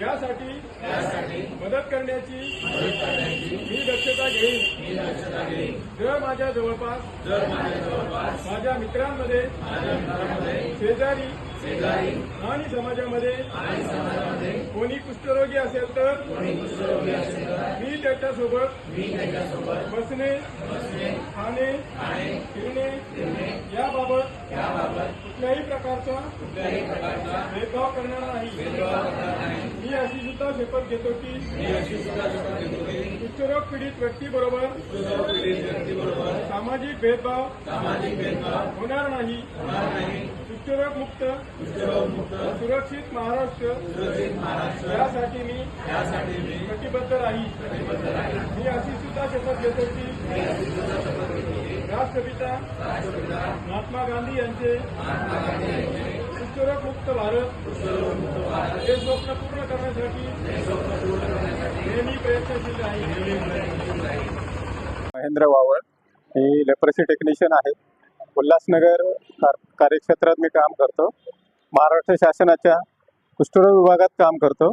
यासाठी मदत करण्याची मी दक्षता घेईन. जर माझ्या जवळपास माझ्या मित्रांमध्ये शेजारी आणि समाजामध्ये कोणी कुष्ठरोगी असेल तर मी त्याच्यासोबत बसणे खाणे फिरणे याबाबत कुठल्याही प्रकारचा भेदभाव करणार नाही. मी अशी सुद्धा शपथ घेतो की कुष्ठरोग पीडित व्यक्तीबरोबर सामाजिक भेदभाव होणार नाही. कुष्ठरोग मुक्त. सुरक्षित महाराष्ट्र. यासाठी मी कटिबद्ध राहील मी अशी सुद्धा शपथ घेतो की राष्ट्रपिता महात्मा गांधी यांचे. मुक्त भारत. हे स्वप्न पूर्ण करण्यासाठी नेहमी प्रयत्नशील आहे. महेंद्र वावळ मी लेप्रसी टेक्निशियन आहे. उल्हासनगर कार कार्यक्षेत्रात मी काम करतो. महाराष्ट्र शासनाच्या कुष्ठरोग विभागात काम करतो.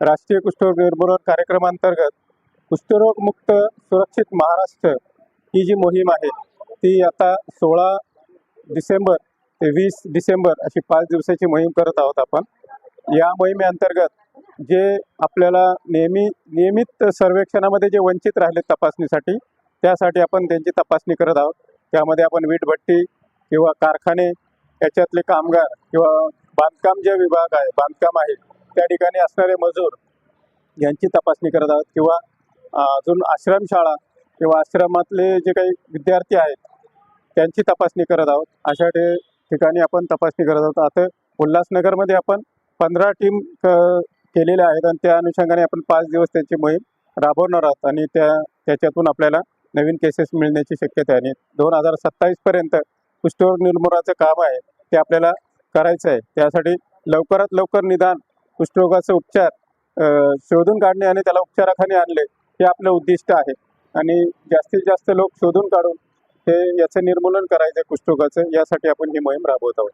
राष्ट्रीय कुष्ठरोग निर्मूलन कार्यक्रमांतर्गत कुष्ठरोग मुक्त सुरक्षित महाराष्ट्र ही जी मोहीम आहे ती आता सोळा डिसेंबर वीस डिसेंबर अशी पाच दिवसाची मोहीम करत आहोत आपण. या मोहिमेअंतर्गत जे आपल्याला नेहमी नियमित सर्वेक्षणामध्ये जे वंचित राहिले तपासणीसाठी त्यासाठी आपण त्यांची तपासणी करत आहोत. त्यामध्ये आपण वीटभट्टी किंवा कारखाने याच्यातले कामगार किंवा बांधकाम जे विभाग आहे बांधकाम आहे त्या ठिकाणी असणारे मजूर यांची तपासणी करत आहोत. किंवा अजून आश्रमशाळा किंवा आश्रमातले जे काही विद्यार्थी आहेत त्यांची तपासणी करत आहोत. अशा ठिकाणी आपण तपासणी करत आहोत. आता उल्हासनगरमध्ये आपण पंधरा टीम केलेल्या आहेत आणि त्या अनुषंगाने आपण पाच दिवस त्यांची मोहीम राबवणार आहोत आणि त्या त्याच्यातून आपल्याला नवीन केसेस मिळण्याची शक्यता आहे. आणि दोन हजार सत्तावीसपर्यंत कुष्ठरोग निर्मूलनाचं काम आहे ते आपल्याला करायचं आहे. त्यासाठी लवकरात लवकर निदान कुष्ठरोगाचे उपचार शोधून काढणे आणि त्याला उपचाराखाली आणले हे आपलं उद्दिष्ट आहे. आणि जास्तीत जास्त लोक शोधून काढून हे याचं निर्मूलन करायचं कुष्ठरोगाचं यासाठी आपण ही मोहीम राबवत आहोत.